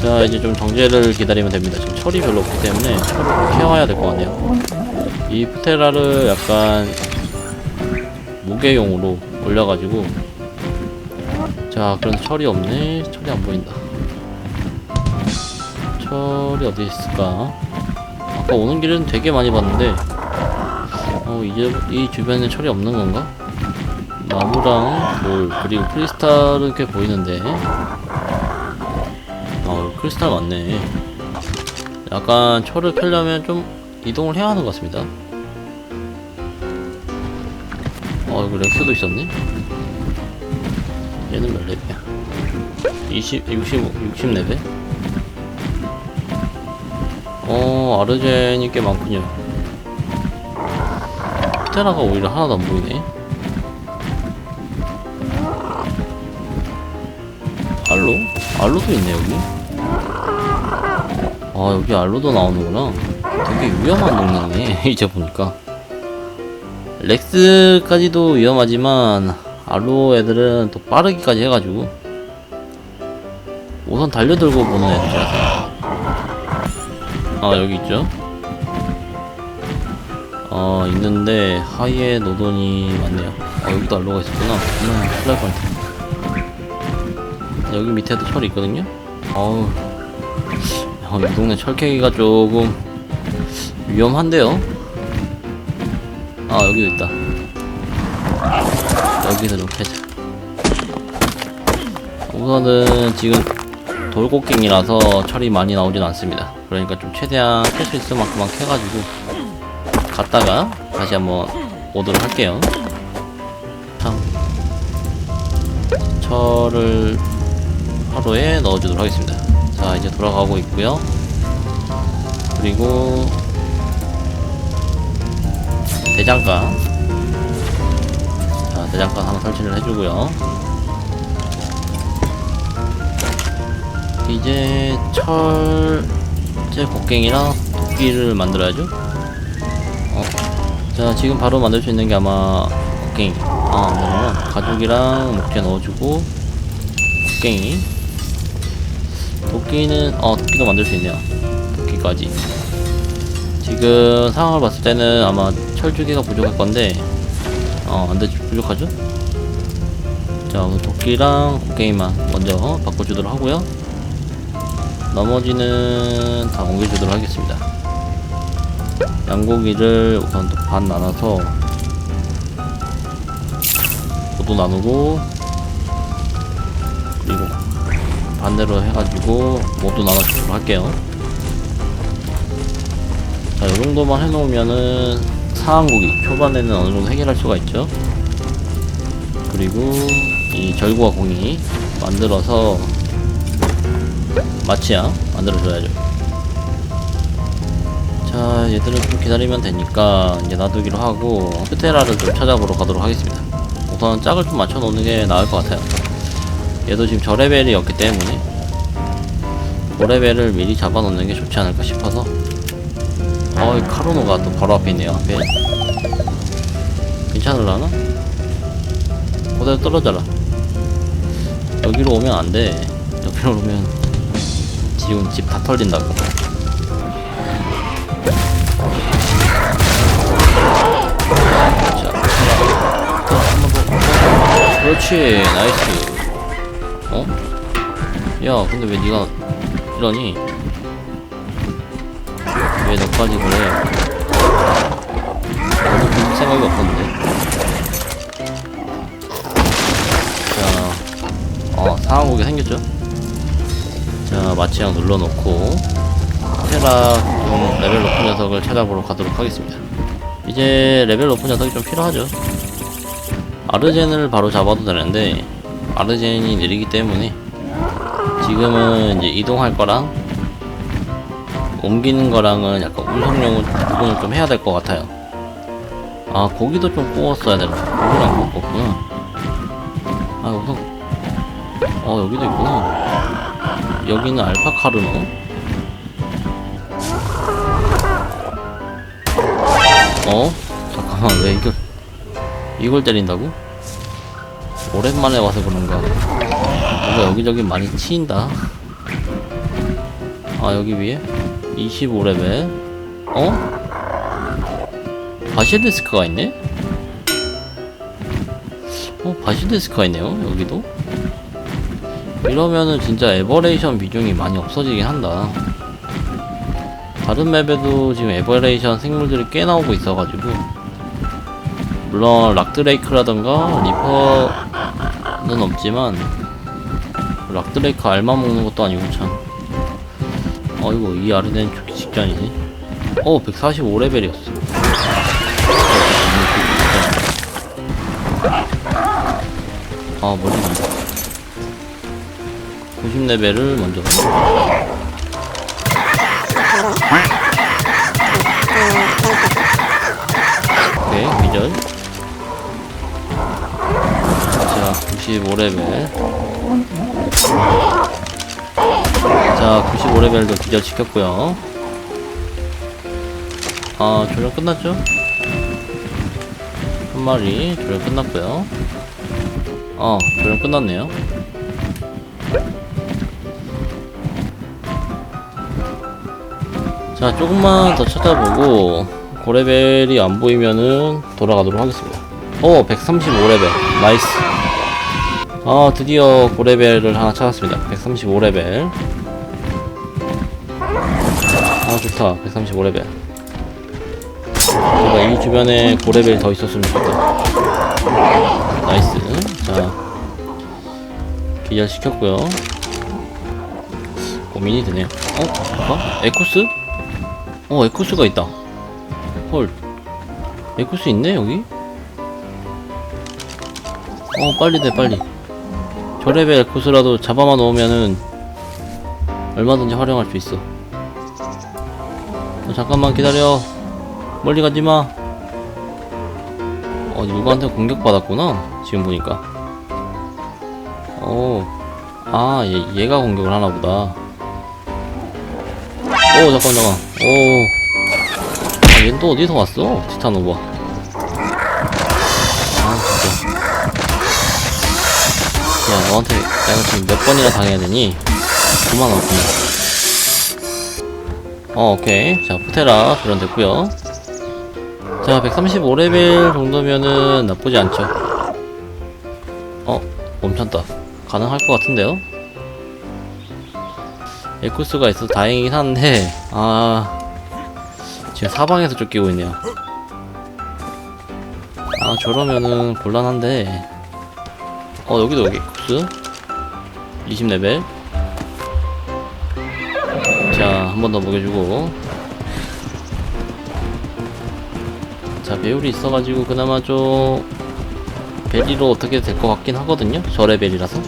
자 이제 좀 정제를 기다리면 됩니다. 지금 철이 별로 없기 때문에 철을 캐와야 될 것 같네요. 이 푸테라를 약간 무게용으로 올려가지고. 자 그런데 철이 없네. 철이 안 보인다. 철이 어디 있을까? 아까 오는 길은 되게 많이 봤는데 어 이제 이 주변에 철이 없는 건가? 나무랑 돌 그리고 크리스탈은 꽤 보이는데 어 크리스탈 많네. 약간 철을 펴려면 좀 이동을 해야 하는 것 같습니다. 어 여기 렉스도 있었네. 얘는 몇 렙이야? 20, 60, 60레벨? 어 아르젠이 꽤 많군요. 테라가 오히려 하나도 안 보이네 알로? 알로도 있네 여기? 아 여기 알로도 나오는구나. 되게 위험한 동네네 이제 보니까. 렉스까지도 위험하지만 알로 애들은 또 빠르기까지 해가지고. 우선 달려들고 보는 애들이라서 아 여기 있죠? 어 있는데 하이에 노돈이 많네요. 아 여기도 알로가 있었구나. 음, 큰일 날 뻔했다 여기 밑에도 철이 있거든요? 어우. 어, 이 동네 철캐기가 조금 위험한데요? 아 여기도 있다. 여기서 좀 캐자 우선은 지금 돌고갱이라서 철이 많이 나오진 않습니다. 그러니까 좀 최대한 캘 수 있을 만큼만 캐가지고 갔다가 다시 한번 오도록 할게요. 참 철을 하루에 넣어주도록 하겠습니다. 자 이제 돌아가고 있고요. 그리고 대장간 자 대장간 하나 설치를 해주고요. 이제 철제 곡괭이랑 도끼를 만들어야죠. 어. 자 지금 바로 만들 수 있는 게 아마 곡괭이. 아 안되구나. 가죽이랑 목재 넣어주고 곡괭이 도끼는 어 도끼도 만들 수 있네요. 도끼까지. 지금 상황을 봤을 때는 아마 철주기가 부족할 건데 어 안되죠? 부족하죠? 자 도끼랑 곡괭이만 먼저 바꿔주도록 하고요. 나머지는 다 옮겨주도록 하겠습니다. 양고기를 우선 또반 나눠서 모두 나누고 그리고 반대로 해가지고 모두 나눠주도록 할게요 자, 이 정도만 해놓으면은 상한고기 초반에는 어느 정도 해결할 수가 있죠. 그리고 이 절구와 공이 만들어서 마취야 만들어줘야죠. 자, 얘들은 좀 기다리면 되니까 이제 놔두기로 하고 스테라를 좀 찾아보러 가도록 하겠습니다. 우선 짝을 좀 맞춰 놓는 게 나을 것 같아요. 얘도 지금 저 레벨이었기 때문에 고레벨을 미리 잡아놓는 게 좋지 않을까 싶어서 어이 카르노가 또 바로 앞에 있네요 앞에. 괜찮을라나? 그대로 떨어져라. 여기로 오면 안돼. 여기로 오면 지금 집 다 털린다고. 자 한번 더 그렇지 나이스. 어? 야 근데 왜 니가 이러니 왜 너까지 그래? 너도 볼 생각이 없었는데. 자, 어, 상황곡이 생겼죠? 자, 마취형 눌러놓고, 테라 좀 레벨 높은 녀석을 찾아보러 가도록 하겠습니다. 이제 레벨 높은 녀석이 좀 필요하죠. 아르젠을 바로 잡아도 되는데, 아르젠이 느리기 때문에, 지금은 이제 이동할 거랑 옮기는 거랑은 약간 운송용은 구분을 좀 해야 될 것 같아요. 아 고기도 좀 구웠어야 되나? 고기랑 구웠구나. 아 우선 어 여기도 있구나. 여기는 알파카르노. 어? 잠깐만 왜 이걸 이걸 때린다고? 오랜만에 와서 그런가. 뭔가 여기저기 많이 치인다. 아 여기 위에 25레벨 어? 바실리스크가 있네? 어 바실리스크가 있네요 여기도 이러면은 진짜 에버레이션 비중이 많이 없어지긴 한다 다른 맵에도 지금 에버레이션 생물들이 꽤 나오고 있어가지고 물론 락드레이크라던가 리퍼는 없지만 락드레이크 알마 먹는 것도 아니고 참. 어이구 이 아르덴 죽기 직전이지. 어 145레벨이었어. 아 멀리 간다. 90레벨을 먼저 오케이 기절 자 95레벨. 자 95레벨도 기절 시켰고요. 아 조련 끝났죠? 한 마리 조련 끝났고요. 어 조련 끝났네요. 자 조금만 더 찾아보고 고레벨이 안 보이면은 돌아가도록 하겠습니다. 오 135레벨. 나이스 아 드디어 고레벨을 하나 찾았습니다. 135레벨. 아 좋다. 135레벨. 제가 이 주변에 고레벨 더 있었으면 좋겠다. 나이스. 자 기절 시켰고요. 고민이 되네요. 어? 어? 에코스? 어 에코스가 있다. 헐. 에코스 있네 여기? 어 빨리 돼 빨리 저 레벨 에코스라도 잡아만 놓으면은 얼마든지 활용할 수 있어. 어, 잠깐만 기다려. 멀리 가지마. 어 누구한테 공격받았구나 지금 보니까. 어아 얘, 얘가 공격을 하나보다. 오 잠깐 잠깐 오 아, 얘는 또 어디서 왔어? 티타노바. 야, 너한테 내가 지금 몇 번이나 당해야 되니? 그만 왔구나. 어, 오케이. 자, 푸테라 교련됐고요 자, 135레벨 정도면은 나쁘지 않죠. 어, 멈췄다. 가능할 것 같은데요? 에쿠스가 있어서 다행이긴 한데, 아, 지금 사방에서 쫓기고 있네요. 아 저러면은 곤란한데. 어 여기도 여기 쿠스 20레벨. 자 한 번 더 먹여주고. 자 배율이 있어가지고 그나마 좀 베리로 어떻게 될 것 같긴 하거든요. 저 레벨이라서.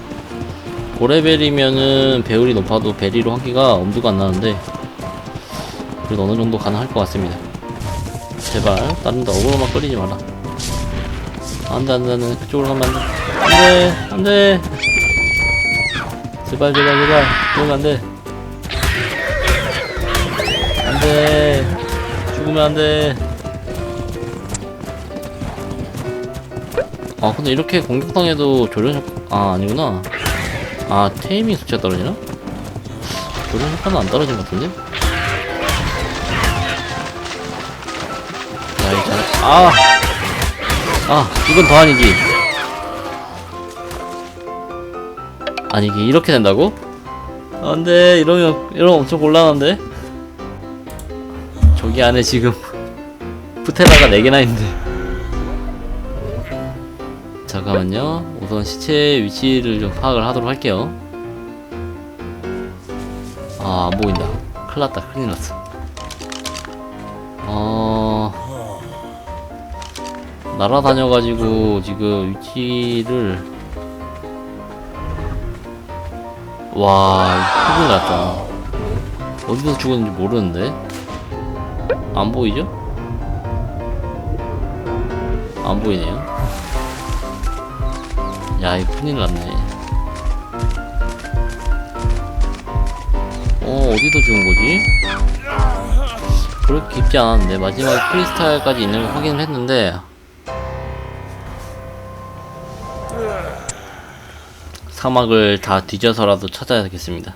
고레벨이면은 배율이 높아도 베리로 하기가 엄두가 안 나는데 그래도 어느 정도 가능할 것 같습니다. 제발 다른 데 어그로만 끌리지 마라. 안돼 안돼 안돼. 그쪽으로 가면 안돼. 안돼 안돼. 제발 제발 제발. 그러면 안돼. 안돼. 죽으면 안돼. 아 근데 이렇게 공격당해도 조련 효과 아 아니구나. 아 테이밍 수치가 떨어지나? 조련 효과는 안 떨어진 것 같은데? 야이 잘 아! 아 이건 더 아니지. 아니 이게 이렇게 된다고? 안돼 이러면 이러면 엄청 곤란한데? 저기 안에 지금 푸테라가 4개나 있는데. 잠깐만요. 우선 시체 위치를 좀 파악을 하도록 할게요. 아 안보인다. 큰일났다. 큰일났어. 어... 날아다녀가지고 지금 위치를 와 큰일 났다 어디서 죽었는지 모르는데 안 보이죠? 안 보이네요 야 이거 큰일 났네 어 어디서 죽은 거지? 그렇게 깊지 않았는데 마지막에 크리스탈까지 있는 걸 확인을 했는데 사막을 다 뒤져서라도 찾아야겠습니다